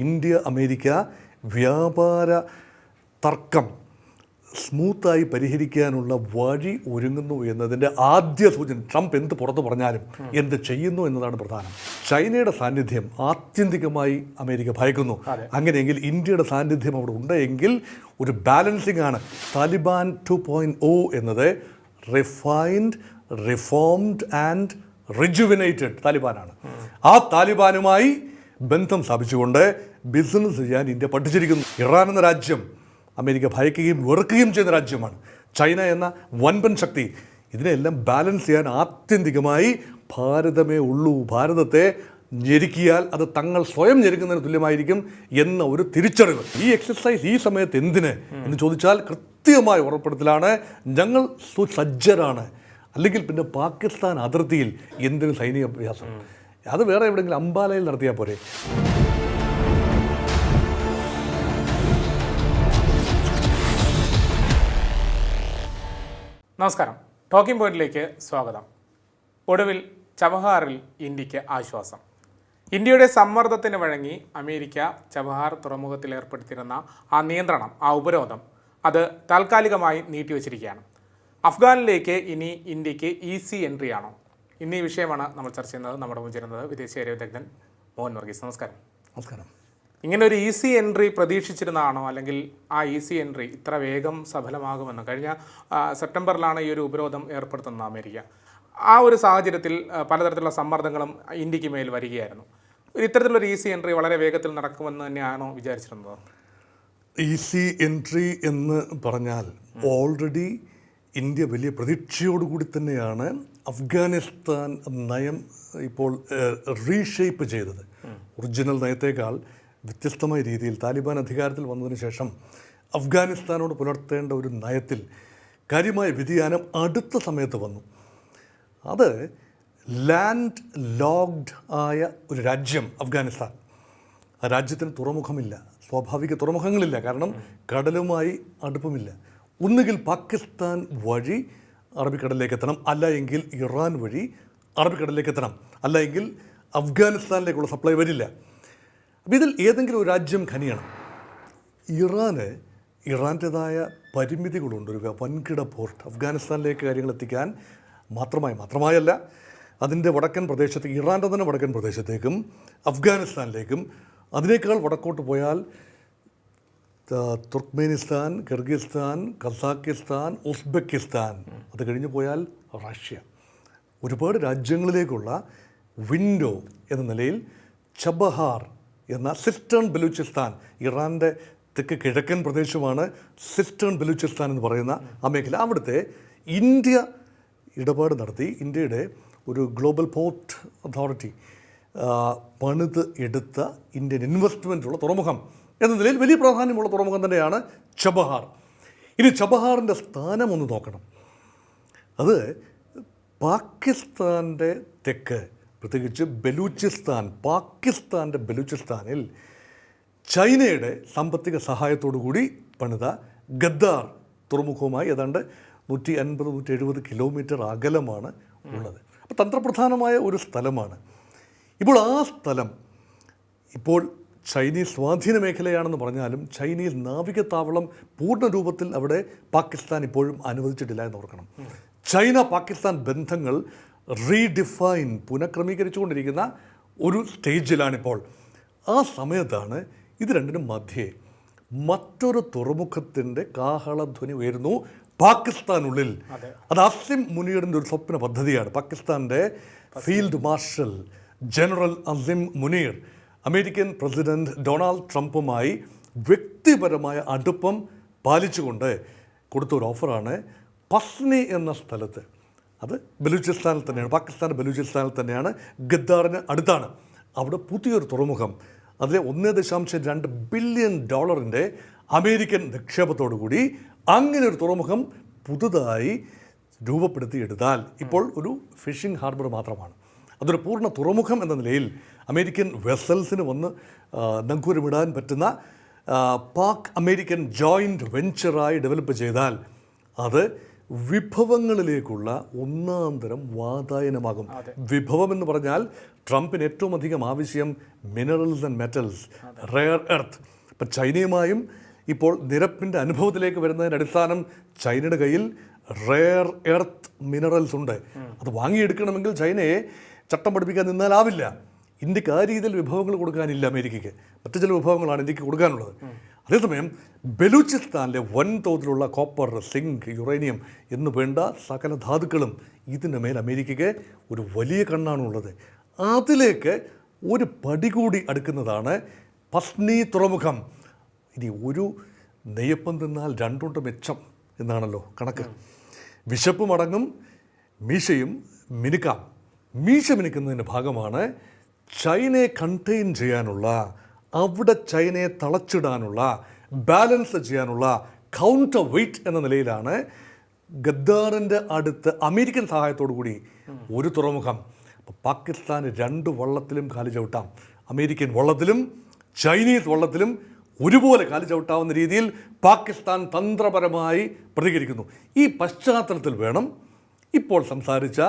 India America വ്യാപാര തർക്കം സ്മൂത്തായി പരിഹരിക്കാനുള്ള വഴി ഒരുങ്ങുന്നു എന്നതിന്റെ ആദ്യ സൂചന ട്രംപ് എന്ത് പുറത്തു പറഞ്ഞാലും എന്ത് ചെയ്യുന്നു എന്നതാണ് പ്രധാനം. ചൈനയുടെ സാന്നിധ്യം ആത്യന്തികമായി അമേരിക്ക ഭയക്കുന്നു. അങ്ങനെയെങ്കിൽ ഇന്ത്യയുടെ സാന്നിധ്യം അവിടെ ഉണ്ടെങ്കിൽ ഒരു ബാലൻസിംഗ് ആണ്. താലിബാൻ ടു പോയിന്റ് ഒ എന്നത് റിഫൈൻഡ് റിഫോംഡ് ആൻഡ് റിജുവിനേറ്റഡ് താലിബാനാണ്. ആ താലിബാനുമായി ബന്ധം സ്ഥാപിച്ചുകൊണ്ട് ബിസിനസ് ചെയ്യാൻ ഇന്ത്യ പഠിച്ചിരിക്കുന്നു. ഇറാൻ എന്ന രാജ്യം അമേരിക്ക ഭയക്കുകയും വെറുക്കുകയും ചെയ്യുന്ന രാജ്യമാണ്. ചൈന എന്ന വൻപൻ ശക്തി. ഇതിനെല്ലാം ബാലൻസ് ചെയ്യാൻ ആത്യന്തികമായി ഭാരതമേ ഉള്ളൂ. ഭാരതത്തെ ഞെരുക്കിയാൽ അത് തങ്ങൾ സ്വയം ഞെരുക്കുന്നതിന് തുല്യമായിരിക്കും എന്ന ഒരു തിരിച്ചറിവ്. ഈ എക്സസൈസ് ഈ സമയത്ത് എന്തിന്? എന്ന് ചോദിച്ചാൽ കൃത്യമായ ഉറപ്പെടുത്തലാണ് ഞങ്ങൾ സുസജ്ജരാണ് അല്ലെങ്കിൽ പിന്നെ പാകിസ്ഥാൻ അതിർത്തിയിൽ എന്തിന് സൈനിക അഭ്യാസം? അത് വേറെ എവിടെയെങ്കിലും അംബാലയിൽ നടത്തിയാൽ പോരെ? നമസ്കാരം. ടോക്കിംഗ് പോയിന്റിലേക്ക് സ്വാഗതം. ഒടുവിൽ ചബഹാറിൽ ഇന്ത്യയ്ക്ക് ആശ്വാസം. ഇന്ത്യയുടെ സമ്മർദ്ദത്തിന് വഴങ്ങി അമേരിക്ക ചബഹാർ തുറമുഖത്തിൽ ഏർപ്പെടുത്തിയിരുന്ന ആ നിയന്ത്രണം ആ ഉപരോധം അത് താൽക്കാലികമായി നീട്ടിവെച്ചിരിക്കുകയാണ്. അഫ്ഗാനിലേക്ക് ഇനി ഇന്ത്യയ്ക്ക് ഈസി എൻട്രി ആണോ ഇന്നീ വിഷയമാണ് നമ്മൾ ചർച്ച ചെയ്യുന്നത്. നമ്മുടെ മുൻ ചേരുന്നത് വിദേശകാര്യ വിദഗ്ധൻ മോഹൻ വർഗീസ്. നമസ്കാരം. നമസ്കാരം. ഇങ്ങനെ ഒരു ഈസി എൻട്രി പ്രതീക്ഷിച്ചിരുന്നതാണോ? അല്ലെങ്കിൽ ആ ഈസി എൻട്രി ഇത്ര വേഗം സഫലമാകുമെന്ന്? കഴിഞ്ഞ സെപ്റ്റംബറിലാണ് ഈ ഒരു ഉപരോധം ഏർപ്പെടുത്തുന്നത് അമേരിക്ക. ആ ഒരു സാഹചര്യത്തിൽ പലതരത്തിലുള്ള സമ്മർദ്ദങ്ങളും ഇന്ത്യയ്ക്ക് മേൽ വരികയായിരുന്നു. ഒരു ഇത്തരത്തിലുള്ള ഈസി എൻട്രി വളരെ വേഗത്തിൽ നടക്കുമെന്ന് തന്നെയാണോ വിചാരിച്ചിരുന്നത്? ഈസി എൻട്രി എന്ന് പറഞ്ഞാൽ ഓൾറെഡി ഇന്ത്യ വലിയ പ്രതീക്ഷയോടുകൂടി തന്നെയാണ് അഫ്ഗാനിസ്ഥാൻ നയം ഇപ്പോൾ റീഷേപ്പ് ചെയ്തത്. ഒറിജിനൽ നയത്തേക്കാൾ വ്യത്യസ്തമായ രീതിയിൽ താലിബാൻ അധികാരത്തിൽ വന്നതിന് ശേഷം അഫ്ഗാനിസ്ഥാനോട് പുലർത്തേണ്ട ഒരു നയത്തിൽ കാര്യമായ വ്യതിയാനം അടുത്ത സമയത്ത് വന്നു. അത് ലാൻഡ് ലോഗ്ഡ് ആയ ഒരു രാജ്യം അഫ്ഗാനിസ്ഥാൻ. ആ രാജ്യത്തിന് തുറമുഖമില്ല. സ്വാഭാവിക തുറമുഖങ്ങളില്ല. കാരണം കടലുമായി അടുപ്പമില്ല. ഒന്നുകിൽ പാകിസ്ഥാൻ വഴി അറബിക്കടലിലേക്ക് എത്തണം അല്ല എങ്കിൽ ഇറാൻ വഴി അറബിക്കടലിലേക്ക് എത്തണം അല്ല എങ്കിൽ അഫ്ഗാനിസ്ഥാനിലേക്കുള്ള സപ്ലൈ വരില്ല. അപ്പോൾ ഇതിൽ ഏതെങ്കിലും ഒരു രാജ്യം ഖനിയണം. ഇറാന് ഇറാന്റെതായ പരിമിതികളുണ്ട് ഒരു വൻകിട പോർട്ട്. അഫ്ഗാനിസ്ഥാനിലേക്ക് കാര്യങ്ങൾ എത്തിക്കാൻ മാത്രമായി മാത്രമായല്ല അതിന്റെ വടക്കൻ പ്രദേശത്ത് ഇറാന്റെ തന്നെ വടക്കൻ പ്രദേശത്തേക്കും അഫ്ഗാനിസ്ഥാനിലേക്കും അതിനേക്കാൾ വടക്കോട്ട് പോയാൽ തുർക്ക്മേനിസ്ഥാൻ കിർഗിസ്ഥാൻ കസാക്കിസ്ഥാൻ ഉസ്ബെക്കിസ്ഥാൻ അത് കഴിഞ്ഞ് പോയാൽ റഷ്യ. ഒരുപാട് രാജ്യങ്ങളിലേക്കുള്ള വിൻഡോ എന്ന നിലയിൽ ചബഹാർ എന്ന സിസ്റ്റേൺ ബലൂചിസ്ഥാൻ ഇറാന്റെ തെക്ക് കിഴക്കൻ പ്രദേശമാണ് സിസ്റ്റേൺ ബലൂചിസ്ഥാൻ എന്ന് പറയുന്ന ആ മേഖല. അവിടുത്തെ ഇന്ത്യ ഇടപാട് നടത്തി. ഇന്ത്യയുടെ ഒരു ഗ്ലോബൽ പോർട്ട് അതോറിറ്റി പണിത് എടുത്ത ഇന്ത്യൻ ഇൻവെസ്റ്റ്മെന്റുള്ള തുറമുഖം എന്ന നിലയിൽ വലിയ പ്രാധാന്യമുള്ള തുറമുഖം തന്നെയാണ് ചബഹാർ. ഇനി ചബഹാറിന്റെ സ്ഥാനം ഒന്ന് നോക്കണം. അത് പാകിസ്ഥാന്റെ തെക്ക് പ്രത്യേകിച്ച് ബലൂചിസ്ഥാൻ പാകിസ്ഥാന്റെ ബലൂചിസ്ഥാനിൽ ചൈനയുടെ സാമ്പത്തിക സഹായത്തോടു കൂടി പണിത ഗദ്ദാർ തുറമുഖവുമായി ഏതാണ്ട് നൂറ്റി അൻപത് നൂറ്റി എഴുപത് കിലോമീറ്റർ അകലമാണ് ഉള്ളത്. അപ്പോൾ തന്ത്രപ്രധാനമായ ഒരു സ്ഥലമാണ്. ഇപ്പോൾ ആ സ്ഥലം ഇപ്പോൾ ചൈനീസ് സ്വാധീന മേഖലയാണെന്ന് പറഞ്ഞാലും ചൈനീസ് നാവിക താവളം പൂർണ രൂപത്തിൽ അവിടെ പാകിസ്ഥാൻ ഇപ്പോഴും അനുവദിച്ചിട്ടില്ല എന്ന് ഓർക്കണം. ചൈന പാകിസ്ഥാൻ ബന്ധങ്ങൾ റീഡിഫൈൻ പുനഃക്രമീകരിച്ചുകൊണ്ടിരിക്കുന്ന ഒരു സ്റ്റേജിലാണിപ്പോൾ. ആ സമയത്താണ് ഇത് രണ്ടിനും മധ്യേ മറ്റൊരു തുറമുഖത്തിന്റെ കാഹളധ്വനി ഉയരുന്നു പാകിസ്ഥാനുള്ളിൽ. അത്. അസിം മുനീറിന്റെ ഒരു സ്വപ്ന പദ്ധതിയാണ്. പാകിസ്ഥാന്റെ field marshal general Asim Munir American president Donald ട്രംപുമായി വ്യക്തിപരമായ അടുപ്പം പാലിച്ചുകൊണ്ട് കൊടുത്ത ഒരു ഓഫറാണ് പസ്നി എന്ന സ്ഥലത്ത്. അത് ബലൂചിസ്ഥാനിൽ തന്നെയാണ്. പാകിസ്ഥാൻ ബലൂചിസ്ഥാനിൽ തന്നെയാണ്. ഗദ്ദാറിന് അടുത്താണ്. അവിടെ പുതിയൊരു തുറമുഖം. അതിലെ ഒന്ന് ദശാംശം രണ്ട് ബില്യൺ ഡോളറിന്റെ അമേരിക്കൻ നിക്ഷേപത്തോടു കൂടി അങ്ങനെ ഒരു തുറമുഖം പുതുതായി രൂപപ്പെടുത്തിയെടുത്താൽ ഇപ്പോൾ ഒരു ഫിഷിംഗ് ഹാർബർ മാത്രമാണ്. അതൊരു പൂർണ തുറമുഖം എന്ന നിലയിൽ അമേരിക്കൻ വെസൽസിന് വന്ന് നങ്കൂരമിടാൻ പറ്റുന്ന പാക് അമേരിക്കൻ ജോയിന്റ് വെഞ്ചറായി ഡെവലപ്പ് ചെയ്താൽ അത് വിഭവങ്ങളിലേക്കുള്ള ഒന്നാം തരം വാതായനമാകും. വിഭവം എന്ന് പറഞ്ഞാൽ ട്രംപിന് ഏറ്റവും അധികം ആവശ്യം minerals and metals rare earth ഇപ്പം ചൈനയുമായും ഇപ്പോൾ നിരപ്പിന്റെ അനുഭവത്തിലേക്ക് വരുന്നതിന്റെ അടിസ്ഥാനം ചൈനയുടെ കയ്യിൽ റെയർ എർത്ത് മിനറൽസ് ഉണ്ട്. അത് വാങ്ങിയെടുക്കണമെങ്കിൽ ചൈനയെ ചട്ടം പഠിപ്പിക്കാൻ നിന്നാലാവില്ല. ഇന്ത്യയ്ക്ക് ആ രീതിയിൽ വിഭവങ്ങൾ കൊടുക്കാനില്ല അമേരിക്കയ്ക്ക്. മറ്റു ചില വിഭവങ്ങളാണ് ഇന്ത്യയ്ക്ക് കൊടുക്കാനുള്ളത്. അതേസമയം ബലൂചിസ്ഥാനിലെ വൻതോതിലുള്ള കോപ്പർ സിങ്ക് യുറേനിയം എന്ന് വേണ്ട സകല ധാതുക്കളും ഇതിന്റെ മേൽ അമേരിക്കയ്ക്ക് ഒരു വലിയ കണ്ണാണുള്ളത്. അതിലേക്ക് ഒരു പടി കൂടി അടുക്കുന്നതാണ് പസ്നി തുറമുഖം. ഇനി ഒരു നെയ്യപ്പം തിന്നാൽ രണ്ടുണ്ട് മെച്ചം എന്നാണല്ലോ കണക്ക്. വിശപ്പ് മടങ്ങും മീശയും മിനുക്കാം. മീശ മിനുക്കുന്നതിന്റെ ഭാഗമാണ് ചൈനയെ കണ്ടെയ്ൻ ചെയ്യാനുള്ള അവിടെ ചൈനയെ തളച്ചിടാനുള്ള ബാലൻസ് ചെയ്യാനുള്ള കൗണ്ടർ വെയിറ്റ് എന്ന നിലയിലാണ് ഗദ്ദാറിന്റെ അടുത്ത് അമേരിക്കൻ സഹായത്തോടു കൂടി ഒരു തുറമുഖം. പാകിസ്ഥാൻ രണ്ട് വള്ളത്തിലും കാലി ചവിട്ടാം. അമേരിക്കൻ വള്ളത്തിലും ചൈനീസ് വള്ളത്തിലും ഒരുപോലെ കാലി ചവിട്ടാവുന്ന രീതിയിൽ പാകിസ്ഥാൻ തന്ത്രപരമായി പ്രതികരിക്കുന്നു. ഈ പശ്ചാത്തലത്തിൽ വേണം ഇപ്പോൾ സംസാരിച്ച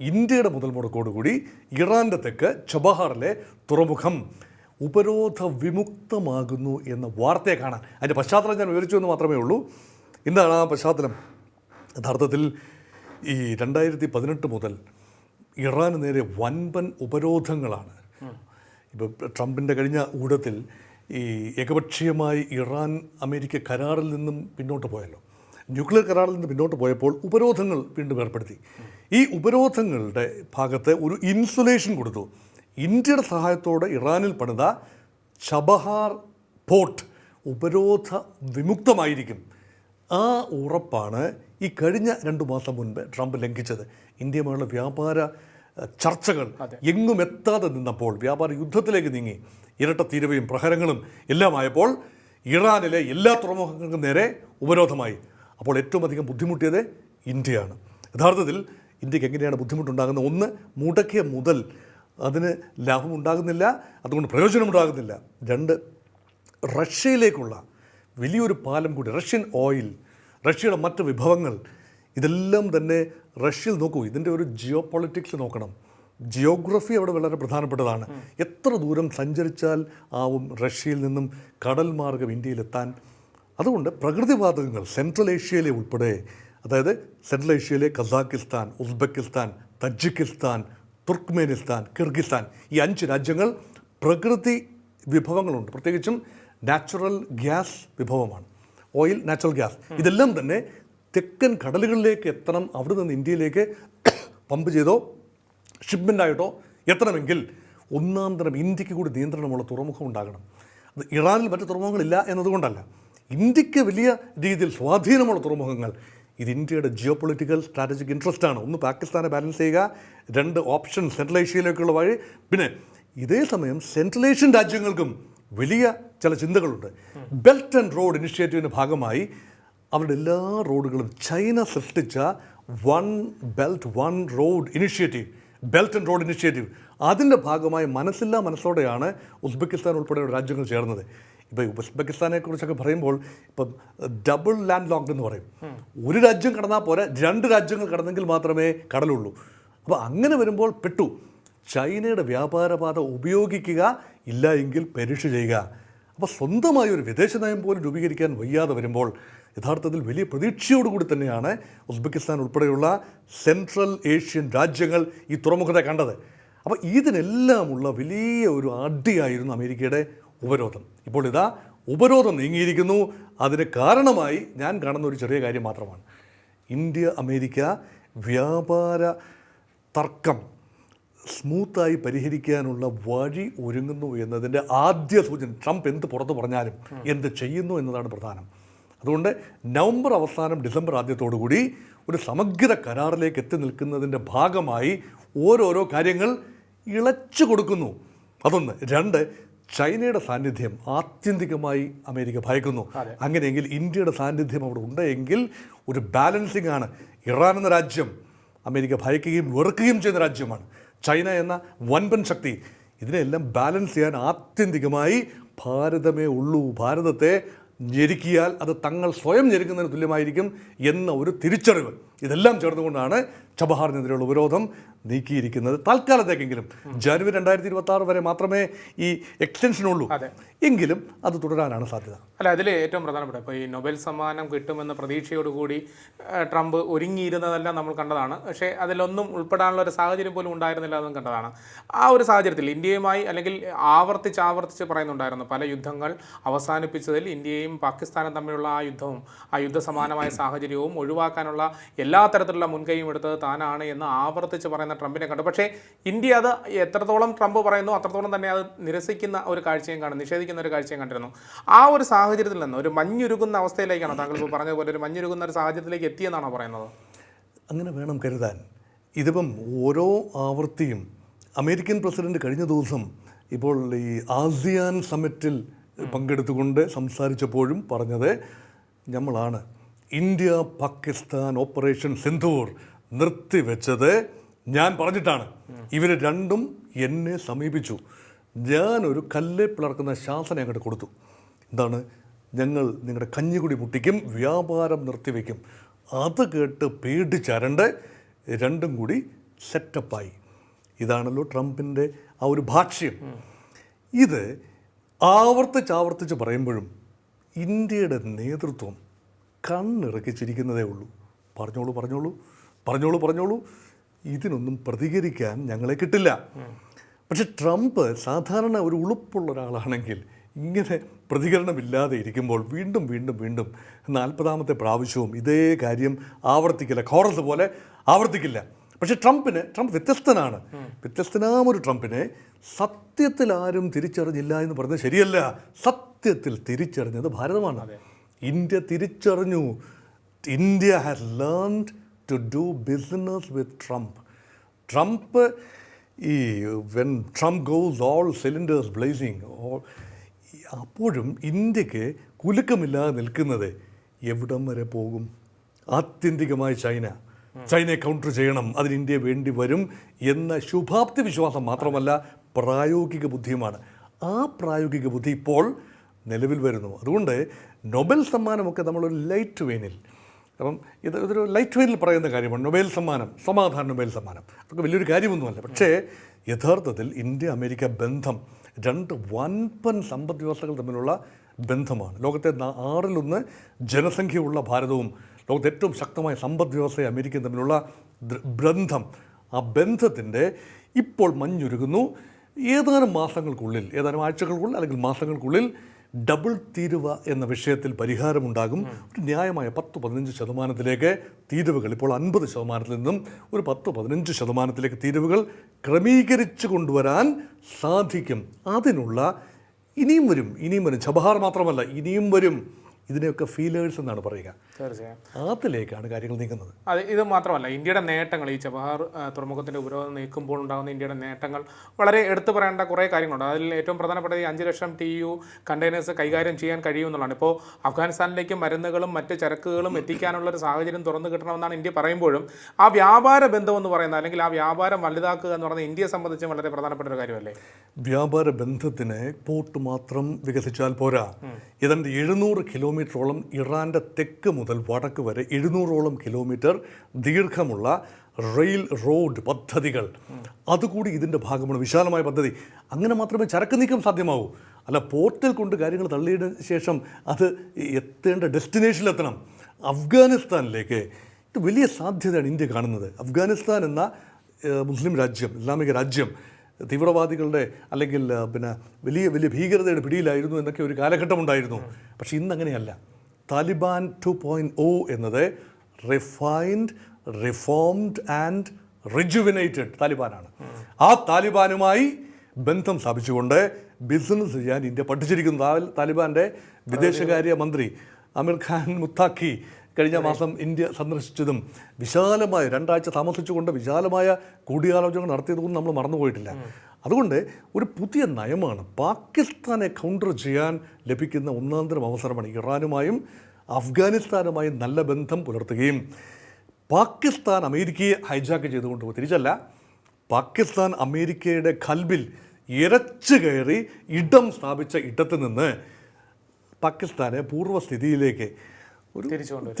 ഇന്ത്യയുടെ മുതൽ മുടക്കോടുകൂടി ഇറാന്റെ തെക്ക് ചബഹാറിലെ തുറമുഖം ഉപരോധ വിമുക്തമാകുന്നു എന്ന വാർത്തയെ കാണാൻ. അതിന്റെ പശ്ചാത്തലം ഞാൻ വിവരിച്ചു എന്ന് മാത്രമേ ഉള്ളൂ. എന്താണ് ആ പശ്ചാത്തലം. യഥാർത്ഥത്തിൽ ഈ രണ്ടായിരത്തി പതിനെട്ട് മുതൽ ഇറാന് നേരെ വൻപൻ ഉപരോധങ്ങളാണ്. ഇപ്പോൾ ട്രംപിന്റെ കഴിഞ്ഞ ഊടത്തിൽ ഈ ഏകപക്ഷീയമായി ഇറാൻ അമേരിക്ക കരാറിൽ നിന്നും പിന്നോട്ട് പോയല്ലോ. ന്യൂക്ലിയർ കരാറിൽ നിന്ന് പിന്നോട്ട് പോയപ്പോൾ ഉപരോധങ്ങൾ വീണ്ടും ഏർപ്പെടുത്തി. ഈ ഉപരോധങ്ങളുടെ ഭാഗത്ത് ഒരു ഇൻസുലേഷൻ കൊടുത്തു. ഇന്ത്യയുടെ സഹായത്തോടെ ഇറാനിൽ പണിത ചബഹാർ പോർട്ട് ഉപരോധ വിമുക്തമായിരിക്കും. ആ ഉറപ്പാണ് ഈ കഴിഞ്ഞ രണ്ട് മാസം മുൻപ് ട്രംപ് ലംഘിച്ചത്. ഇന്ത്യയുമായുള്ള വ്യാപാര ചർച്ചകൾ എങ്ങും എത്താതെ നിന്നപ്പോൾ വ്യാപാര യുദ്ധത്തിലേക്ക് നീങ്ങി. ഇരട്ട തീരവയും പ്രഹരങ്ങളും എല്ലാമായപ്പോൾ ഇറാനിലെ എല്ലാ തുറമുഖങ്ങൾക്കും നേരെ ഉപരോധമായി. അപ്പോൾ ഏറ്റവും അധികം ബുദ്ധിമുട്ടിയത് ഇന്ത്യയാണ്. യഥാർത്ഥത്തിൽ ഇന്ത്യയ്ക്ക് എങ്ങനെയാണ് ബുദ്ധിമുട്ടുണ്ടാകുന്നത്? ഒന്ന് മുടക്കിയ മുതൽ അതിന് ലാഭം ഉണ്ടാകുന്നില്ല അതുകൊണ്ട് പ്രയോജനം ഉണ്ടാകുന്നില്ല രണ്ട് റഷ്യയിലേക്കുള്ള വലിയൊരു പാലം കൂടി റഷ്യൻ ഓയിൽ റഷ്യയുടെ മറ്റ് വിഭവങ്ങൾ ഇതെല്ലാം തന്നെ റഷ്യയിൽ നോക്കൂ ഇതിന്റെ ഒരു ജിയോ പൊളിറ്റിക്സ് നോക്കണം. ജിയോഗ്രഫി അവിടെ വളരെ പ്രധാനപ്പെട്ടതാണ്. എത്ര ദൂരം സഞ്ചരിച്ചാൽ ആവും റഷ്യയിൽ നിന്നും കടൽ മാർഗം ഇന്ത്യയിലെത്താൻ? അതുകൊണ്ട് പ്രകൃതിവാതകങ്ങൾ സെൻട്രൽ ഏഷ്യയിലെ ഉൾപ്പെടെ അതായത് സെൻട്രൽ ഏഷ്യയിലെ Kazakhstan Uzbekistan Tajikistan Turkmenistan Kyrgyzstan ഈ അഞ്ച് രാജ്യങ്ങൾ പ്രകൃതി വിഭവങ്ങളുണ്ട്. പ്രത്യേകിച്ചും നാച്ചുറൽ ഗ്യാസ് വിഭവമാണ്. Oil natural gas. ഇതെല്ലാം തന്നെ തെക്കൻ കടലുകളിലേക്ക് എത്തണം അവിടെ നിന്ന് ഇന്ത്യയിലേക്ക് പമ്പ് ചെയ്തോ ഷിപ്മെന്റ് ആയിട്ടോ എത്തണമെങ്കിൽ ഒന്നാം തരം ഇന്ത്യയ്ക്ക് കൂടി നിയന്ത്രണമുള്ള തുറമുഖം ഉണ്ടാകണം. അത് ഇറാനിൽ മറ്റ് തുറമുഖങ്ങളില്ല എന്നതുകൊണ്ടല്ല. ഇന്ത്യയ്ക്ക് വലിയ രീതിയിൽ സ്വാധീനമുള്ള തുറമുഖങ്ങൾ ഇത് ഇന്ത്യയുടെ ജിയോ പൊളിറ്റിക്കൽ സ്ട്രാറ്റജിക് ഇൻട്രസ്റ്റ് ആണ്. ഒന്ന് പാകിസ്ഥാനെ ബാലൻസ് ചെയ്യുക രണ്ട് ഓപ്ഷൻ സെൻട്രൽ ഏഷ്യയിലേക്കുള്ള വഴി. പിന്നെ ഇതേ സമയം സെൻട്രൽ ഏഷ്യൻ രാജ്യങ്ങൾക്കും വലിയ ചില ചിന്തകളുണ്ട്. ബെൽറ്റ് ആൻഡ് റോഡ് ഇനിഷ്യേറ്റീവിന്റെ ഭാഗമായി അവരുടെ എല്ലാ റോഡുകളും ചൈന സൃഷ്ടിച്ച one belt one road initiative belt and road initiative അതിന്റെ ഭാഗമായി മനസ്സില്ലാ മനസ്സോടെയാണ് ഉസ്ബെക്കിസ്ഥാൻ ഉൾപ്പെടെയുള്ള രാജ്യങ്ങൾ ചേർന്നത്. ഇപ്പോൾ ഉസ്ബെക്കിസ്ഥാനെ കുറിച്ചൊക്കെ പറയുമ്പോൾ ഇപ്പം ഡബിൾ ലാൻഡ് ലോക്ക്ഡ് എന്ന് പറയും. ഒരു രാജ്യം കടന്നാൽ പോരാ രണ്ട് രാജ്യങ്ങൾ കടന്നെങ്കിൽ മാത്രമേ കടലുള്ളൂ. അപ്പോൾ അങ്ങനെ വരുമ്പോൾ പെട്ടു. ചൈനയുടെ വ്യാപാരപാത ഉപയോഗിക്കുക ഇല്ല എങ്കിൽ പരീക്ഷ ചെയ്യുക. അപ്പോൾ സ്വന്തമായി ഒരു വിദേശ നയം പോലും രൂപീകരിക്കാൻ വയ്യാതെ വരുമ്പോൾ യഥാർത്ഥത്തിൽ വലിയ പ്രതീക്ഷയോടുകൂടി തന്നെയാണ് ഉസ്ബെക്കിസ്ഥാൻ ഉൾപ്പെടെയുള്ള സെൻട്രൽ ഏഷ്യൻ രാജ്യങ്ങൾ ഈ തുറമുഖത്തെ കണ്ടത്. അപ്പോൾ ഇതിനെല്ലാമുള്ള വലിയ ഒരു അടിയായിരുന്നു അമേരിക്കയുടെ ഉപരോധം. ഇപ്പോൾ ഇതാ ഉപരോധം നീങ്ങിയിരിക്കുന്നു. അതിന് കാരണമായി ഞാൻ കാണുന്ന ഒരു ചെറിയ കാര്യം മാത്രമാണ്. ഇന്ത്യ അമേരിക്ക വ്യാപാര തർക്കം സ്മൂത്തായി പരിഹരിക്കാനുള്ള വഴി ഒരുങ്ങുന്നു എന്നതിന്റെ ആദ്യ സൂചന. ട്രംപ് എന്ത് പുറത്തു പറഞ്ഞാലും എന്ത് ചെയ്യുന്നു എന്നതാണ് പ്രധാനം. അതുകൊണ്ട് നവംബർ അവസാനം ഡിസംബർ ആദ്യത്തോടുകൂടി ഒരു സമഗ്ര കരാറിലേക്ക് എത്തി നിൽക്കുന്നതിന്റെ ഭാഗമായി ഓരോരോ കാര്യങ്ങൾ ഇളച്ചു കൊടുക്കുന്നു. അതൊന്ന്. രണ്ട് ചൈനയുടെ സാന്നിധ്യം ആത്യന്തികമായി അമേരിക്ക ഭയക്കുന്നു. അങ്ങനെയെങ്കിൽ ഇന്ത്യയുടെ സാന്നിധ്യം അവിടെ ഉണ്ടെങ്കിൽ ഒരു ബാലൻസിംഗ് ആണ്. ഇറാൻ എന്ന രാജ്യം അമേരിക്ക ഭയക്കുകയും വെറുക്കുകയും ചെയ്യുന്ന രാജ്യമാണ്. ചൈന എന്ന വൻപൻ ശക്തി. ഇതിനെല്ലാം ബാലൻസ് ചെയ്യാൻ ആത്യന്തികമായി ഭാരതമേ ഉള്ളൂ. ഭാരതത്തെ ഞെരുക്കിയാൽ അത് തങ്ങൾ സ്വയം ഞെരുക്കുന്നതിന് തുല്യമായിരിക്കും എന്ന ഒരു തിരിച്ചറിവ്. ഇതെല്ലാം ചേർന്നുകൊണ്ടാണ് ചബഹാറിനെതിരെയുള്ള ഉപരോധം നീക്കിയിരിക്കുന്നത്. തൽക്കാലത്തേക്കെങ്കിലും ജനുവരി രണ്ടായിരത്തി ഇരുപത്തി ആറ് വരെ മാത്രമേ ഈ എക്സ്റ്റൻഷനുള്ളൂ ഉള്ളൂ എങ്കിലും അത് തുടരാനാണ് സാധ്യത. അല്ല അതിൽ ഏറ്റവും പ്രധാനപ്പെട്ട ഇപ്പോൾ ഈ നൊബേൽ സമ്മാനം കിട്ടുമെന്ന പ്രതീക്ഷയോടുകൂടി ട്രംപ് ഒരുങ്ങിയിരുന്നതെല്ലാം നമ്മൾ കണ്ടതാണ്. പക്ഷേ അതിലൊന്നും ഉൾപ്പെടാനുള്ള ഒരു സാഹചര്യം പോലും ഉണ്ടായിരുന്നില്ല എന്നും കണ്ടതാണ്. ആ ഒരു സാഹചര്യത്തിൽ ഇന്ത്യയുമായി അല്ലെങ്കിൽ ആവർത്തിച്ച് ആവർത്തിച്ച് പറയുന്നുണ്ടായിരുന്നു പല യുദ്ധങ്ങൾ അവസാനിപ്പിച്ചതിൽ ഇന്ത്യയും പാകിസ്ഥാനും തമ്മിലുള്ള ആ യുദ്ധവും ആ യുദ്ധ സമാനമായ സാഹചര്യവും ഒഴിവാക്കാനുള്ള എല്ലാ തരത്തിലുള്ള മുൻകൈയും എടുത്തത് താനാണ് എന്ന് ആവർത്തിച്ച് പറയുന്ന ട്രംപിനെ കണ്ടു. പക്ഷേ ഇന്ത്യ അത് എത്രത്തോളം ട്രംപ് പറയുന്നു അത്രത്തോളം തന്നെ അത് നിരസിക്കുന്ന ഒരു കാഴ്ചയും കാണും നിഷേധിക്കുന്ന ഒരു കാഴ്ചയും കണ്ടിരുന്നു. ആ ഒരു സാഹചര്യത്തിൽ നിന്ന് ഒരു മഞ്ഞുരുകുന്ന അവസ്ഥയിലേക്കാണ് താങ്കൾ ഇപ്പോൾ പോലെ ഒരു മഞ്ഞുരുകുന്ന ഒരു സാഹചര്യത്തിലേക്ക് എത്തിയെന്നാണോ പറയുന്നത്? അങ്ങനെ വേണം കരുതാൻ. ഇതിപ്പം ഓരോ ആവർത്തിയും അമേരിക്കൻ പ്രസിഡന്റ് കഴിഞ്ഞ ദിവസം ഇപ്പോൾ ഈ ആസിയാൻ സമ്മിറ്റിൽ പങ്കെടുത്തുകൊണ്ട് സംസാരിച്ചപ്പോഴും പറഞ്ഞത് നമ്മളാണ് ഇന്ത്യ പാകിസ്ഥാൻ ഓപ്പറേഷൻ സിന്ധൂർ നിർത്തിവെച്ചത് ഞാൻ പറഞ്ഞിട്ടാണ്. ഇവർ രണ്ടും എന്നെ സമീപിച്ചു. ഞാനൊരു കല്ലെ പിളർക്കുന്ന ശാസന അങ്ങോട്ട് കൊടുത്തു. എന്താണ്? ഞങ്ങൾ നിങ്ങളുടെ കഞ്ഞിക്കുടി മുട്ടിക്കും വ്യാപാരം നിർത്തിവെക്കും. അത് കേട്ട് പേടിച്ചരണ്ട് രണ്ടും കൂടി സെറ്റപ്പായി. ഇതാണല്ലോ ട്രംപിന്റെ ആ ഒരു ഭാഷ്യം. ഇത് ആവർത്തിച്ച് ആവർത്തിച്ച് പറയുമ്പോഴും ഇന്ത്യയുടെ നേതൃത്വം കണ്ണിറക്കി ചിരിക്കുന്നതേ ഉള്ളൂ. പറഞ്ഞോളൂ പറഞ്ഞോളൂ പറഞ്ഞോളൂ പറഞ്ഞോളൂ. ഇതിനൊന്നും പ്രതികരിക്കാൻ ഞങ്ങളെ കിട്ടില്ല. പക്ഷെ ട്രംപ് സാധാരണ ഒരു ഉളുപ്പുള്ള ഒരാളാണെങ്കിൽ ഇങ്ങനെ പ്രതികരണമില്ലാതെ ഇരിക്കുമ്പോൾ വീണ്ടും വീണ്ടും വീണ്ടും നാൽപ്പതാമത്തെ പ്രാവശ്യവും ഇതേ കാര്യം ആവർത്തിക്കില്ല. കോറസ് പോലെ ആവർത്തിക്കില്ല. പക്ഷെ ട്രംപിന് ട്രംപ് വ്യത്യസ്തനാണ്. വ്യത്യസ്തനാമൊരു ട്രംപിനെ സത്യത്തിൽ ആരും തിരിച്ചറിഞ്ഞില്ല എന്ന് പറഞ്ഞത് ശരിയല്ല. സത്യത്തിൽ തിരിച്ചറിഞ്ഞത് ഭാരതമാണ്. ഇന്ത്യ തിരിച്ചറിഞ്ഞു. India has learned to do business with Trump Trump ഈ when Trump goes all cylinders blazing all അപ്പോഴും ഇന്ത്യയ്ക്ക് കുലുക്കമില്ലാതെ നിൽക്കുന്നത് എവിടം വരെ പോകും? ആത്യന്തികമായി ചൈന. ചൈനയെ കൗണ്ടർ ചെയ്യണം. അതിന് ഇന്ത്യ വേണ്ടി വരും എന്ന ശുഭാപ്തി വിശ്വാസം മാത്രമല്ല പ്രായോഗിക ബുദ്ധിയുമാണ്. ആ പ്രായോഗിക ബുദ്ധി ഇപ്പോൾ നിലവിൽ വരുന്നു. അതുകൊണ്ട് നൊബൽ സമ്മാനമൊക്കെ നമ്മളൊരു ലൈറ്റ് വെയിനിൽ അപ്പം ഇത് ഇതൊരു ലൈറ്റ് വെയിനിൽ പറയുന്ന കാര്യമാണ്. നൊബേൽ സമ്മാനം സമാധാന നൊബേൽ സമ്മാനം. അതൊക്കെ വലിയൊരു കാര്യമൊന്നുമല്ല. പക്ഷേ യഥാർത്ഥത്തിൽ ഇന്ത്യ അമേരിക്ക ബന്ധം രണ്ട് വൻപൻ സമ്പദ് വ്യവസ്ഥകൾ തമ്മിലുള്ള ബന്ധമാണ്. ലോകത്തെ ആറിലൊന്ന് ജനസംഖ്യയുള്ള ഭാരതവും ലോകത്തെ ഏറ്റവും ശക്തമായ സമ്പദ് വ്യവസ്ഥയും അമേരിക്കയും തമ്മിലുള്ള ബന്ധം. ആ ബന്ധത്തിന്റെ ഇപ്പോൾ മഞ്ഞുരുകുന്നു. ഏതാനും മാസങ്ങൾക്കുള്ളിൽ ഏതാനും ആഴ്ചകൾക്കുള്ളിൽ അല്ലെങ്കിൽ മാസങ്ങൾക്കുള്ളിൽ ഡബിൾ തീരുവ എന്ന വിഷയത്തിൽ പരിഹാരമുണ്ടാകും. ഒരു ന്യായമായ പത്ത് പതിനഞ്ച് ശതമാനത്തിലേക്ക് തീരുവകൾ ഇപ്പോൾ അൻപത് ശതമാനത്തിൽ നിന്നും ഒരു പത്ത് പതിനഞ്ച് ശതമാനത്തിലേക്ക് തീരുവകൾ ക്രമീകരിച്ചു കൊണ്ടുവരാൻ സാധിക്കും. അതിനുള്ള ഇനിയും വരും ഇനിയും വരും. ചബഹാർ മാത്രമല്ല ഇനിയും വരും. ഇതിനെയൊക്കെ ഫീലേഴ്സ് എന്നാണ് പറയുക. തീർച്ചയായും. അതിലേക്കാണ് കാര്യങ്ങൾ നീങ്ങുന്നത് അതെ ഇത് മാത്രമല്ല ഇന്ത്യയുടെ നേട്ടങ്ങൾ ഈ ചബഹാർ തുറമുഖത്തിന്റെ തുറമുഖത്തിന്റെ ഉപരോധം നീക്കുമ്പോൾ ഉണ്ടാകുന്ന ഇന്ത്യയുടെ നേട്ടങ്ങൾ വളരെ എടുത്തു പറയേണ്ട കുറേ കാര്യങ്ങളുണ്ട്. അതിൽ ഏറ്റവും പ്രധാനപ്പെട്ട ഈ അഞ്ച് ലക്ഷം ടി യു കണ്ടെയ്നേഴ്സ് കൈകാര്യം ചെയ്യാൻ കഴിയുമെന്നുള്ളതാണ്. ഇപ്പോൾ അഫ്ഗാനിസ്ഥാനിലേക്ക് മരുന്നുകളും മറ്റ് ചരക്കുകളും എത്തിക്കാനുള്ള ഒരു സാഹചര്യം തുറന്നു കിട്ടണമെന്നാണ് ഇന്ത്യ പറയുമ്പോഴും ആ വ്യാപാര ബന്ധം എന്ന് പറയുന്നത് അല്ലെങ്കിൽ ആ വ്യാപാരം വലുതാക്കുക എന്ന് പറയുന്നത് ഇന്ത്യയെ സംബന്ധിച്ച് വളരെ പ്രധാനപ്പെട്ട ഒരു കാര്യമല്ലേ? വ്യാപാര ബന്ധത്തിന് പോർട്ട് മാത്രം വികസിച്ചാൽ പോരാ. ഏതാണ്ട് എഴുന്നൂറ് കിലോമീറ്ററോളം ഇറാന്റെ തെക്ക് മുതൽ വടക്ക് വരെ എഴുന്നൂറോളം കിലോമീറ്റർ ദീർഘമുള്ള റെയിൽ റോഡ് പദ്ധതികൾ. അതുകൂടി ഇതിന്റെ ഭാഗമാണ് വിശാലമായ പദ്ധതി. അങ്ങനെ മാത്രമേ ചരക്ക് നീക്കം സാധ്യമാവൂ. അല്ല പോർട്ടിൽ കൊണ്ട് കാര്യങ്ങൾ തള്ളിയതിന് ശേഷം അത് എത്തേണ്ട ഡെസ്റ്റിനേഷനിലെത്തണം. അഫ്ഗാനിസ്ഥാനിലേക്ക്. ഇത് വലിയ സാധ്യതയാണ് ഇന്ത്യ കാണുന്നത്. അഫ്ഗാനിസ്ഥാൻ എന്ന മുസ്ലിം രാജ്യം ഇസ്ലാമിക രാജ്യം തീവ്രവാദികളുടെ അല്ലെങ്കിൽ പിന്നെ വലിയ വലിയ ഭീകരതയുടെ പിടിയിലായിരുന്നു എന്നൊക്കെ ഒരു കാലഘട്ടമുണ്ടായിരുന്നു പക്ഷേ ഇന്ന് അങ്ങനെയല്ല. താലിബാൻ ടു പോയിന്റ് ഒ എന്നത് റിഫൈൻഡ് റിഫോംഡ് ആൻഡ് റിജുവിനേറ്റഡ് താലിബാനാണ്. ആ താലിബാനുമായി ബന്ധം സ്ഥാപിച്ചുകൊണ്ട് ബിസിനസ് ചെയ്യാൻ ഇന്ത്യ പഠിച്ചിരിക്കുന്നു. താലിബാന്റെ വിദേശകാര്യ മന്ത്രി അമീർ ഖാൻ മുത്താഖി കഴിഞ്ഞ മാസം ഇന്ത്യ സന്ദർശിച്ചതും വിശാലമായ രണ്ടാഴ്ച താമസിച്ചുകൊണ്ട് വിശാലമായ കൂടിയാലോചനകൾ നടത്തിയതൊന്നും നമ്മൾ മറന്നുപോയിട്ടില്ല. അതുകൊണ്ട് ഒരു പുതിയ നയമാണ് പാകിസ്ഥാനെ കൗണ്ടർ ചെയ്യാൻ ലഭിക്കുന്ന ഒന്നാന്തരം അവസരമാണ് ഇറാനുമായും അഫ്ഗാനിസ്ഥാനുമായും നല്ല ബന്ധം പുലർത്തുകയും പാകിസ്ഥാൻ അമേരിക്കയെ ഹൈജാക്ക് ചെയ്തുകൊണ്ട് തിരിച്ചല്ല പാകിസ്ഥാൻ അമേരിക്കയുടെ ഖൽബിൽ ഇരച്ചു കയറി ഇടം സ്ഥാപിച്ച ഇടത്ത് നിന്ന് പാകിസ്ഥാനെ പൂർവസ്ഥിതിയിലേക്ക് ഒരു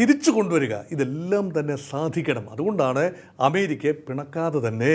തിരിച്ചു കൊണ്ടുവരിക. ഇതെല്ലാം തന്നെ സാധിക്കണം. അതുകൊണ്ടാണ് അമേരിക്കയെ പിണക്കാതെ തന്നെ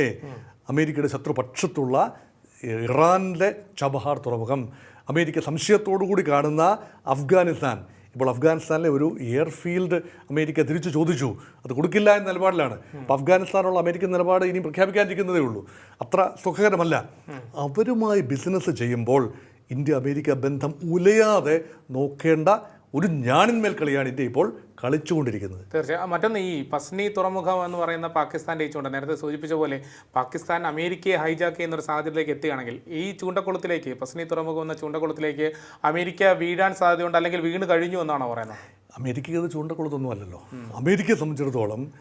അമേരിക്കയുടെ ശത്രുപക്ഷത്തുള്ള ഇറാനിലെ ചബഹാർ തുറമുഖം. അമേരിക്ക സംശയത്തോടുകൂടി കാണുന്ന അഫ്ഗാനിസ്ഥാൻ. ഇപ്പോൾ അഫ്ഗാനിസ്ഥാനിലെ ഒരു എയർഫീൽഡ് അമേരിക്ക തിരിച്ചു ചോദിച്ചു. അത് കൊടുക്കില്ല എന്ന നിലപാടിലാണ്. അപ്പോൾ അഫ്ഗാനിസ്ഥാനുള്ള അമേരിക്കൻ നിലപാട് ഇനി പ്രഖ്യാപിക്കാതിരിക്കുന്നതേ ഉള്ളൂ. അത്ര സുഖകരമല്ല. അവരുമായി ബിസിനസ് ചെയ്യുമ്പോൾ ഇന്ത്യ അമേരിക്ക ബന്ധം ഉലയാതെ നോക്കേണ്ട ഒരു ഞാനിന്മേൽ കളിയാണ് ഇന്ത്യ ഇപ്പോൾ കളിച്ചുകൊണ്ടിരിക്കുന്നത്. തീർച്ചയായും. മറ്റൊന്ന് ഈ പസ്നി തുറമുഖം എന്ന് പറയുന്ന പാകിസ്ഥാന്റെ ഈ ചൂണ്ട നേരത്തെ സൂചിപ്പിച്ച പോലെ പാകിസ്ഥാൻ അമേരിക്കയെ ഹൈജാക്ക് ചെയ്യുന്ന ഒരു സാഹചര്യത്തിലേക്ക് എത്തുകയാണെങ്കിൽ ഈ ചൂണ്ടക്കുളത്തിലേക്ക് പസ്നി തുറമുഖം എന്ന ചൂണ്ടക്കുളത്തിലേക്ക് അമേരിക്ക വീഴാൻ സാധ്യതയുണ്ട് അല്ലെങ്കിൽ വീണ് കഴിഞ്ഞു എന്നാണോ പറയുന്നത്? അമേരിക്കയ്ക്ക് അത് ചൂണ്ടക്കുളത്തൊന്നും അല്ലല്ലോ. അമേരിക്കയെ സംബന്ധിച്ചിടത്തോളം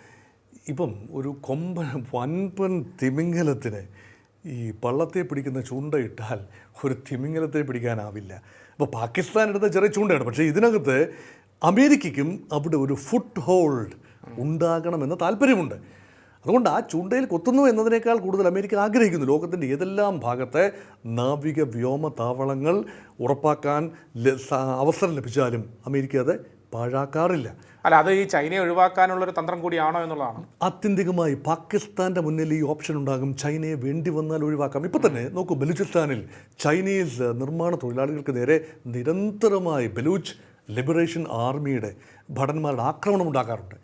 ഇപ്പം ഒരു കൊമ്പൻ വൻപൻ തിമിംഗലത്തിന് ഈ പള്ളത്തെ പിടിക്കുന്ന ചൂണ്ടയിട്ടാൽ ഒരു തിമിംഗലത്തെ പിടിക്കാനാവില്ല. അപ്പോൾ പാകിസ്ഥാൻ എടുത്ത ചെറിയ ചൂണ്ടയാണ്. പക്ഷേ ഇതിനകത്ത് അമേരിക്കയ്ക്കും അവിടെ ഒരു ഫുട് ഹോൾഡ് ഉണ്ടാകണമെന്ന താല്പര്യമുണ്ട്. അതുകൊണ്ട് ആ ചൂണ്ടയിൽ കൊത്തുന്നു എന്നതിനേക്കാൾ കൂടുതൽ അമേരിക്ക ആഗ്രഹിക്കുന്നു. ലോകത്തിന്റെ ഏതെല്ലാം ഭാഗത്തെ നാവിക വ്യോമ താവളങ്ങൾ ഉറപ്പാക്കാൻ അവസരം ലഭിച്ചാലും അമേരിക്ക അത് പാഴാക്കാറില്ല. അല്ല അത് ഈ ചൈനയെ ഒഴിവാക്കാനുള്ള ഒരു തന്ത്രം കൂടിയാണോ എന്നുള്ളതാണ്. ആത്യന്തികമായി പാകിസ്ഥാന്റെ മുന്നിൽ ഈ ഓപ്ഷൻ ഉണ്ടാകും. ചൈനയെ വേണ്ടി വന്നാൽ ഒഴിവാക്കാം. ഇപ്പം തന്നെ നോക്കൂ ബലൂചിസ്ഥാനിൽ ചൈനീസ് നിർമ്മാണ തൊഴിലാളികൾക്ക് നേരെ നിരന്തരമായി ബലൂച്ച് ലിബറേഷൻ ആർമിയുടെ ഭടന്മാരുടെ ആക്രമണം ഉണ്ടാക്കാറുണ്ട്.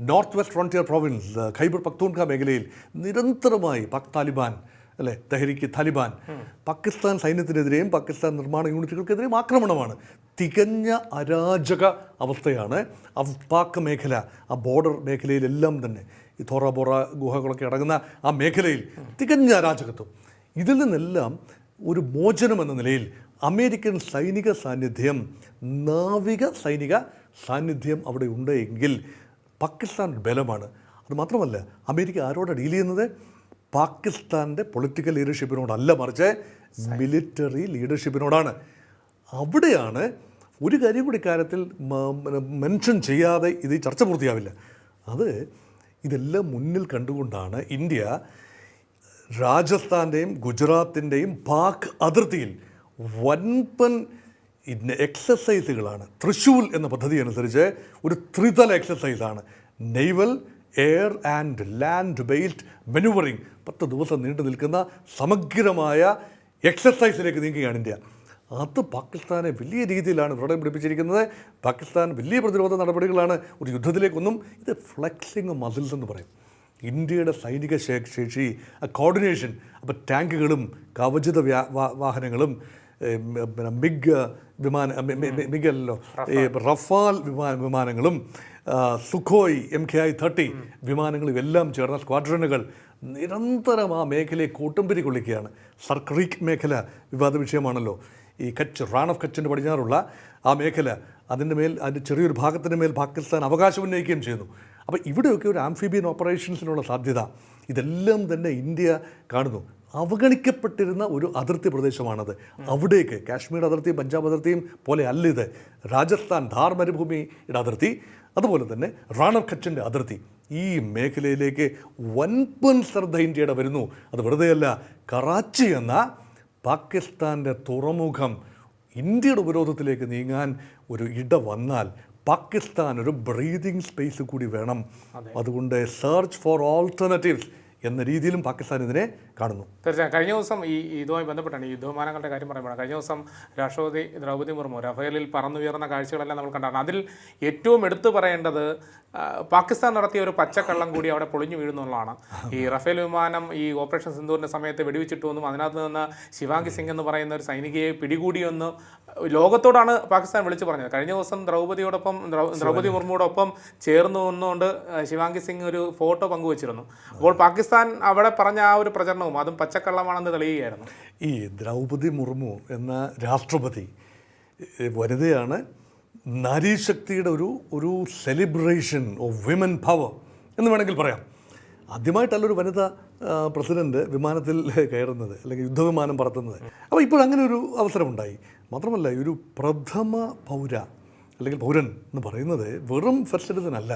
North west frontier province Khyber Pakhtunkhwa മേഖലയിൽ നിരന്തരമായി പാക് താലിബാൻ അല്ലെ? തെഹരിക്ക് താലിബാൻ. പാകിസ്ഥാൻ സൈന്യത്തിനെതിരെയും പാകിസ്ഥാൻ നിർമ്മാണ യൂണിറ്റുകൾക്കെതിരെയും ആക്രമണമാണ്. തികഞ്ഞ അരാജക അവസ്ഥയാണ് പാക് മേഖല ആ ബോർഡർ മേഖലയിലെല്ലാം തന്നെ. ഈ തോറ ബോറ ഗുഹകളൊക്കെ അടങ്ങുന്ന ആ മേഖലയിൽ തികഞ്ഞ അരാജകത്വം. ഇതിൽ നിന്നെല്ലാം ഒരു മോചനം എന്ന നിലയിൽ അമേരിക്കൻ സൈനിക സാന്നിധ്യം നാവിക സൈനിക സാന്നിധ്യം അവിടെ ഉണ്ട് എങ്കിൽ പാകിസ്ഥാൻ ബലമാണ്. അത് മാത്രമല്ല അമേരിക്ക ആരോടാണ് ഡീൽ ചെയ്യുന്നത്? പാകിസ്ഥാന്റെ പൊളിറ്റിക്കൽ ലീഡർഷിപ്പിനോടല്ല മറിച്ച് മിലിറ്ററി ലീഡർഷിപ്പിനോടാണ് അവിടെയാണ് ഒരു കാര്യം കൂടി കാര്യത്തിൽ മെൻഷൻ ചെയ്യാതെ ഇത് ചർച്ച പൂർത്തിയാവില്ല. അത് ഇതെല്ലാം മുന്നിൽ കണ്ടുകൊണ്ടാണ് ഇന്ത്യ രാജസ്ഥാന്റെയും ഗുജറാത്തിന്റെയും പാക് അതിർത്തിയിൽ വൻപൻ എക്സസൈസുകളാണ് തൃശൂൽ എന്ന പദ്ധതി അനുസരിച്ച് ഒരു ത്രിതല എക്സസൈസാണ് naval air and land based maneuvering പത്ത് ദിവസം നീണ്ടു നിൽക്കുന്ന സമഗ്രമായ എക്സസൈസിലേക്ക് നീങ്ങുകയാണ് ഇന്ത്യ. അത് പാകിസ്ഥാനെ വലിയ രീതിയിലാണ് ഇവിടെ പിടിപ്പിച്ചിരിക്കുന്നത്. പാകിസ്ഥാൻ വലിയ പ്രതിരോധ നടപടികളാണ് ഒരു യുദ്ധത്തിലേക്കൊന്നും ഇത് ഫ്ലെക്സിങ് മസിൽസ് എന്ന് പറയും. ഇന്ത്യയുടെ സൈനിക ശേഷി കോർഡിനേഷൻ അപ്പോൾ ടാങ്കുകളും കവചിത വാഹനങ്ങളും പിന്നെ മിഗ് വിമാന മിഗ് അല്ലല്ലോ ഈ റഫാൽ വിമാന വിമാനങ്ങളും Sukhoi M K I thirty വിമാനങ്ങളും എല്ലാം ചേർന്ന സ്ക്വാഡ്രനുകൾ നിരന്തരം ആ മേഖലയെ കൂട്ടംപിരി കൊള്ളിക്കുകയാണ്. സർക്രീക്ക് മേഖല വിവാദ വിഷയമാണല്ലോ. ഈ കച്ച് റാൺ ഓഫ് കച്ചിന്റെ പടിഞ്ഞാറുള്ള ആ മേഖല അതിന്റെ മേൽ അതിന്റെ ചെറിയൊരു ഭാഗത്തിന്റെ മേൽ പാകിസ്ഥാൻ അവകാശം ഉന്നയിക്കുകയും ചെയ്യുന്നു. അപ്പോൾ ഇവിടെയൊക്കെ ഒരു ആംഫിബിയൻ ഓപ്പറേഷൻസിനുള്ള സാധ്യത ഇതെല്ലാം തന്നെ ഇന്ത്യ കാണുന്നു. അവഗണിക്കപ്പെട്ടിരുന്ന ഒരു അതിർത്തി പ്രദേശമാണത്. അവിടേക്ക് കാശ്മീർ അതിർത്തിയും പഞ്ചാബ് അതിർത്തിയും പോലെ അല്ല ഇത്. രാജസ്ഥാൻ ധാർ മരുഭൂമിയുടെ അതിർത്തി. അതുപോലെ തന്നെ റാണർ കച്ചിന്റെ അതിർത്തി. ഈ മേഖലയിലേക്ക് വൻപൻ ശ്രദ്ധ ഇന്ത്യയുടെ വരുന്നു. അത് വെറുതെയല്ല കറാച്ചി എന്ന പാകിസ്ഥാന്റെ തുറമുഖം ഇന്ത്യയുടെ ഉപരോധത്തിലേക്ക് നീങ്ങാൻ ഒരു ഇട വന്നാൽ പാകിസ്ഥാൻ ഒരു ബ്രീതിങ് സ്പേസ് കൂടി വേണം. അതുകൊണ്ട് സെർച്ച് ഫോർ ഓൾട്ടർനേറ്റീവ്സ് എന്ന രീതിയിലും പാകിസ്ഥാൻ ഇതിനെ കാണുന്നു. തീർച്ചയായും. കഴിഞ്ഞ ദിവസം ഈ ഇതുമായി ബന്ധപ്പെട്ടാണ് ഈ യുദ്ധവിമാനങ്ങളുടെ കാര്യം പറയുമ്പോഴാണ് കഴിഞ്ഞ ദിവസം രാഷ്ട്രപതി ദ്രൗപദി മുർമു റഫേലിൽ പറന്നുയർന്ന കാഴ്ചകളെല്ലാം നമ്മൾ കണ്ടാണ്. അതിൽ ഏറ്റവും എടുത്തു പറയേണ്ടത് പാകിസ്ഥാൻ നടത്തിയ ഒരു പച്ചക്കള്ളം കൂടി അവിടെ പൊളിഞ്ഞു വീഴുന്നുള്ളതാണ്. ഈ റഫേൽ വിമാനം ഈ ഓപ്പറേഷൻ സിന്ധൂരിന്റെ സമയത്ത് വെടിവെച്ചിട്ടു എന്നും അതിനകത്ത് നിന്ന് ശിവാംഗി സിംഗ് എന്ന് പറയുന്ന ഒരു സൈനികയെ പിടികൂടിയെന്ന് ലോകത്തോടാണ് പാകിസ്ഥാൻ വിളിച്ചു പറഞ്ഞത്. കഴിഞ്ഞ ദിവസം ദ്രൗപദിയോടൊപ്പം ദ്രൗപതി ദ്രൗപദി മുർമുയോടൊപ്പം ചേർന്നു നിന്നുകൊണ്ട് ശിവാംഗി സിംഗ് ഒരു ഫോട്ടോ പങ്കുവച്ചിരുന്നു. അപ്പോൾ പാകിസ്ഥാൻ അവിടെ പറഞ്ഞ ആ ഒരു പ്രചരണവും അതും പച്ചക്കള്ളമാണെന്ന് തെളിയുകയായിരുന്നു. ഈ ദ്രൗപദി മുർമു എന്ന രാഷ്ട്രപതി വനിതയാണ് നാരീശക്തിയുടെ ഒരു ഒരു സെലിബ്രേഷൻ ഓഫ് വിമൻ പവർ എന്ന് വേണമെങ്കിൽ പറയാം. ആദ്യമായിട്ടല്ല ഒരു വനിത പ്രസിഡന്റ് വിമാനത്തിൽ കയറുന്നത് അല്ലെങ്കിൽ യുദ്ധവിമാനം പറത്തുന്നത്. അപ്പോൾ ഇപ്പോൾ അങ്ങനെ ഒരു അവസരമുണ്ടായി. മാത്രമല്ല ഒരു പ്രഥമ പൗര അല്ലെങ്കിൽ പൗരൻ എന്ന് പറയുന്നത് വെറും ഫസ്റ്റ് സിറ്റിസൺ അല്ല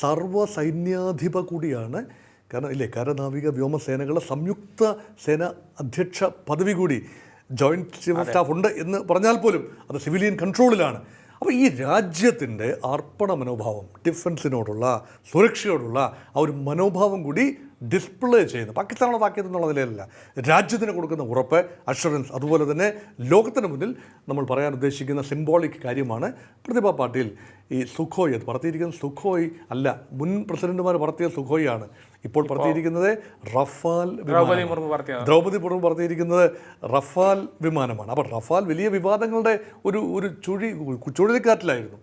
സർവ സൈന്യാധിപ കൂടിയാണ് കാരണം ഇല്ലേ? കരനാവിക വ്യോമസേനകളുടെ സംയുക്ത സേന അധ്യക്ഷ പദവി കൂടി ജോയിന്റ് ചീഫ് ഓഫ് സ്റ്റാഫ് ഉണ്ട് എന്ന് പറഞ്ഞാൽ പോലും അത് സിവിലിയൻ കൺട്രോളിലാണ്. അപ്പോൾ ഈ രാജ്യത്തിന്റെ അർപ്പണ മനോഭാവം ഡിഫൻസിനോടുള്ള സുരക്ഷയോടുള്ള ആ ഒരു മനോഭാവം കൂടി ഡിസ്പ്ലേ ചെയ്യുന്നു. പാകിസ്ഥാനുള്ള താക്കിയത് എന്നുള്ള നിലയിലല്ല. രാജ്യത്തിന് കൊടുക്കുന്ന ഉറപ്പ് അഷുറൻസ് അതുപോലെ തന്നെ ലോകത്തിന് മുന്നിൽ നമ്മൾ പറയാൻ ഉദ്ദേശിക്കുന്ന സിംബോളിക് കാര്യമാണ് പ്രതിഭ പാട്ടീൽ ഈ സുഖോയ് അത് പറത്തിയിരിക്കുന്ന സുഖോയ് അല്ല മുൻ പ്രസിഡന്റുമാർ പറത്തിയ സുഖോയ് ആണ്. ഇപ്പോൾ പറത്തിയിരിക്കുന്നത് റഫാൽ ദ്രൗപദി. മുർമു പറഞ്ഞിരിക്കുന്നത് റഫാൽ വിമാനമാണ്. അപ്പോൾ റഫാൽ വലിയ വിവാദങ്ങളുടെ ഒരു ഒരു ചുഴി ചുഴലിക്കാറ്റിലായിരുന്നു.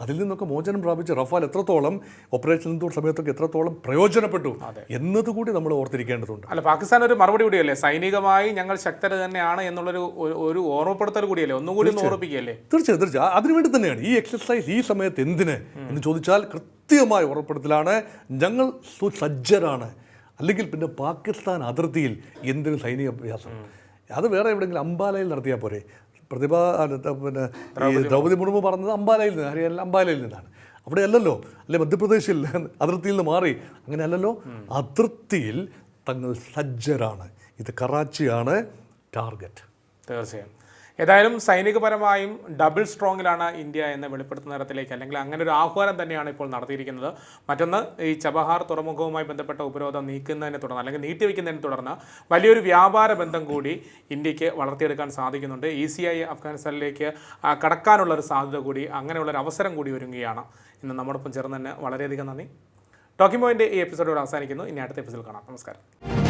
അതിൽ നിന്നൊക്കെ മോചനം പ്രാപിച്ച് റഫാൽ എത്രത്തോളം ഓപ്പറേഷൻ സമയത്തൊക്കെ എത്രത്തോളം പ്രയോജനപ്പെട്ടു എന്നതുകൂടി നമ്മൾ ഓർത്തിരിക്കേണ്ടതുണ്ട്. അല്ല പാകിസ്ഥാൻ ഒരു മറുപടി കൂടിയല്ലേ? സൈനികമായി ഞങ്ങൾ ശക്തർ തന്നെയാണ് എന്നുള്ളൊരു ഒരു- ഓർമ്മപ്പെടുത്തൽ കൂടിയല്ലേ? ഒന്നുകൂടി ഒന്ന് ഓർമ്മിപ്പിക്കുകയല്ലേ തീർച്ചയായും തീർച്ചയായും. അതിനുവേണ്ടി തന്നെയാണ് ഈ എക്സസൈസ് ഈ സമയത്ത് എന്തിന് എന്ന് ചോദിച്ചാൽ കൃത്യമായ ഉറപ്പെടുത്തലാണ് ഞങ്ങൾ സുസജ്ജരാണ് അല്ലെങ്കിൽ പിന്നെ പാകിസ്ഥാൻ അതിർത്തിയിൽ എന്തിന് സൈനിക അഭ്യാസം? അത് വേറെ എവിടെയെങ്കിലും അംബാലയിൽ നടത്തിയാൽ പോരെ. പ്രതിഭ പിന്നെ ഈ ദ്രൗപദി മുർമു പറഞ്ഞത് അംബാലയിൽ നിന്ന് ഹരിയാന അംബാലയിൽ നിന്നാണ്. അവിടെ അല്ലല്ലോ അല്ലെ മധ്യപ്രദേശിൽ അതിർത്തിയിൽ നിന്ന് മാറി. അങ്ങനെ അല്ലല്ലോ അതിർത്തിയിൽ തങ്ങൾ സജ്ജരാണ്. ഇത് കറാച്ചിയാണ് ടാർഗറ്റ്. തീർച്ചയായും. ഏതായാലും സൈനികപരമായും ഡബിൾ സ്ട്രോങ്ങിലാണ് ഇന്ത്യ എന്ന് വെളിപ്പെടുത്തുന്ന തരത്തിലേക്ക് അല്ലെങ്കിൽ അങ്ങനെ ഒരു ആഹ്വാനം തന്നെയാണ് ഇപ്പോൾ നടത്തിയിരിക്കുന്നത്. മറ്റൊന്ന് ഈ ചബഹാർ തുറമുഖവുമായി ബന്ധപ്പെട്ട ഉപരോധം നീക്കുന്നതിനെ തുടർന്ന് അല്ലെങ്കിൽ നീട്ടിവെക്കുന്നതിനെ തുടർന്ന് വലിയൊരു വ്യാപാര ബന്ധം കൂടി ഇന്ത്യയ്ക്ക് വളർത്തിയെടുക്കാൻ സാധിക്കുന്നുണ്ട്. ഈസിയായി അഫ്ഗാനിസ്ഥാനിലേക്ക് കടക്കാനുള്ള ഒരു സാധ്യത കൂടി അങ്ങനെയുള്ള ഒരു അവസരം കൂടി ഒരുങ്ങുകയാണ്. ഇന്ന് നമ്മോടൊപ്പം ചേർന്ന് തന്നെ വളരെയധികം നന്ദി. ടോക്കിംഗ് പോയിന്റ് ഈ എപ്പിസോഡോട് അവസാനിക്കുന്നു. ഇനി അടുത്ത എപ്പിസോഡ് കാണാം. നമസ്കാരം.